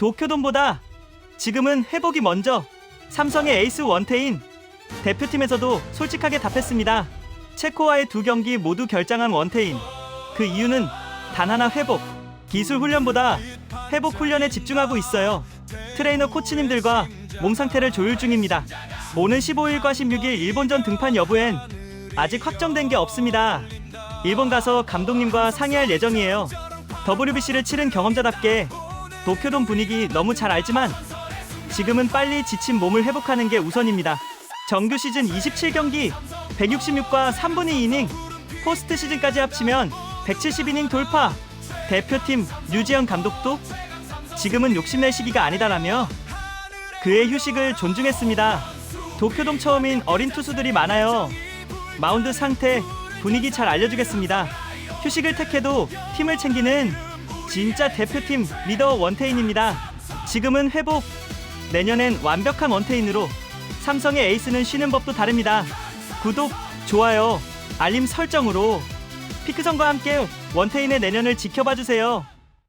도쿄돔보다 지금은 회복이 먼저. 삼성의 에이스 원태인 대표팀에서도 솔직하게 답했습니다. 체코와의 두 경기 모두 결장한 원태인. 그 이유는 단 하나 회복. 기술 훈련보다 회복 훈련에 집중하고 있어요. 트레이너 코치님들과 몸 상태를 조율 중입니다. 오는 15일과 16일 일본전 등판 여부엔 아직 확정된 게 없습니다. 일본 가서 감독님과 상의할 예정이에요. WBC를 치른 경험자답게 도쿄돔 분위기 너무 잘 알지만 지금은 빨리 지친 몸을 회복하는 게 우선입니다. 정규 시즌 27경기 166과 3분의 2이닝 포스트 시즌까지 합치면 170이닝 돌파 대표팀 류지영 감독도 지금은 욕심낼 시기가 아니다라며 그의 휴식을 존중했습니다. 도쿄돔 처음인 어린 투수들이 많아요. 마운드 상태, 분위기 잘 알려주겠습니다. 휴식을 택해도 팀을 챙기는 진짜 대표팀 리더 원태인입니다. 지금은 회복, 내년엔 완벽한 원태인으로 삼성의 에이스는 쉬는 법도 다릅니다. 구독, 좋아요, 알림 설정으로 피크성과 함께 원태인의 내년을 지켜봐 주세요.